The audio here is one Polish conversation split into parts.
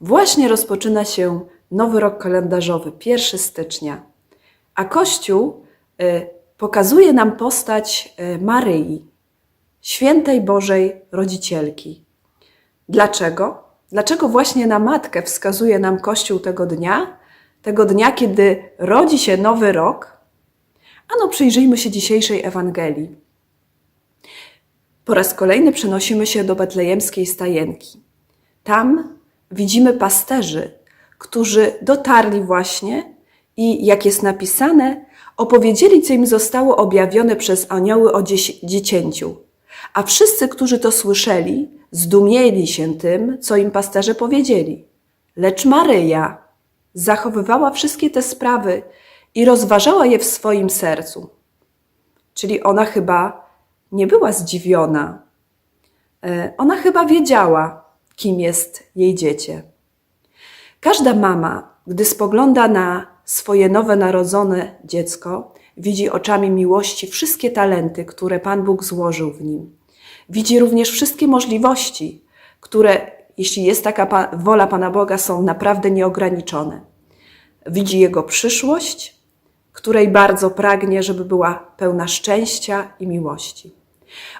Właśnie rozpoczyna się nowy rok kalendarzowy, 1 stycznia, a Kościół y, pokazuje nam postać y, Maryi, świętej Bożej Rodzicielki. Dlaczego? Dlaczego właśnie na matkę wskazuje nam Kościół tego dnia, tego dnia, kiedy rodzi się nowy rok? Ano, przyjrzyjmy się dzisiejszej Ewangelii. Po raz kolejny przenosimy się do betlejemskiej stajenki. Tam widzimy pasterzy, którzy dotarli właśnie i, jak jest napisane, opowiedzieli, co im zostało objawione przez anioły o dzieci- dziecięciu. A wszyscy, którzy to słyszeli, zdumieli się tym, co im pasterze powiedzieli. Lecz Maryja zachowywała wszystkie te sprawy i rozważała je w swoim sercu. Czyli ona chyba nie była zdziwiona. E, Ona chyba wiedziała, kim jest jej dziecię. Każda mama, gdy spogląda na swoje nowe narodzone dziecko, widzi oczami miłości wszystkie talenty, które Pan Bóg złożył w nim. Widzi również wszystkie możliwości, które, jeśli jest taka wola Pana Boga, są naprawdę nieograniczone. Widzi jego przyszłość, której bardzo pragnie, żeby była pełna szczęścia i miłości.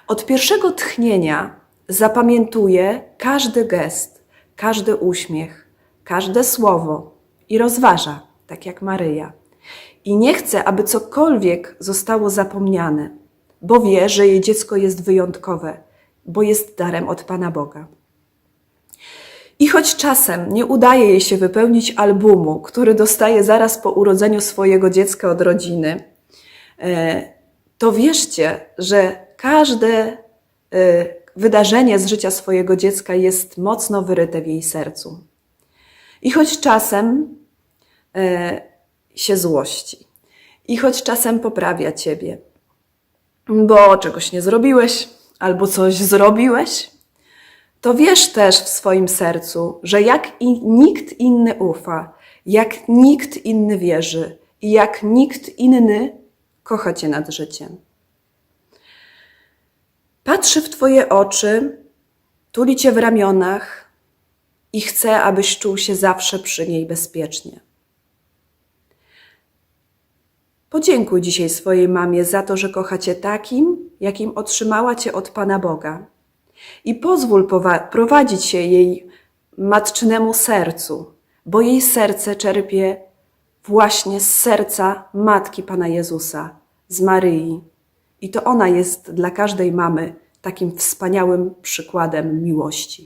Od pierwszego tchnienia zapamiętuje każdy gest, każdy uśmiech, każde słowo i rozważa, tak jak Maryja. I nie chce, aby cokolwiek zostało zapomniane, bo wie, że jej dziecko jest wyjątkowe, bo jest darem od Pana Boga. I choć czasem nie udaje jej się wypełnić albumu, który dostaje zaraz po urodzeniu swojego dziecka od rodziny, e, to wierzcie, że każde e, wydarzenie z życia swojego dziecka jest mocno wyryte w jej sercu. I choć czasem e, się złości, i choć czasem poprawia ciebie, bo czegoś nie zrobiłeś, albo coś zrobiłeś, to wiesz też w swoim sercu, że jak i nikt inny ufa, jak nikt inny wierzy i jak nikt inny kocha Cię nad życiem. Patrzy w Twoje oczy, tuli Cię w ramionach i chce, abyś czuł się zawsze przy niej bezpiecznie. Podziękuj dzisiaj swojej mamie za to, że kocha Cię takim, jakim otrzymała Cię od Pana Boga. I pozwól prowadzić się jej matczynemu sercu, bo jej serce czerpie właśnie z serca Matki Pana Jezusa, z Maryi. I to ona jest dla każdej mamy takim wspaniałym przykładem miłości.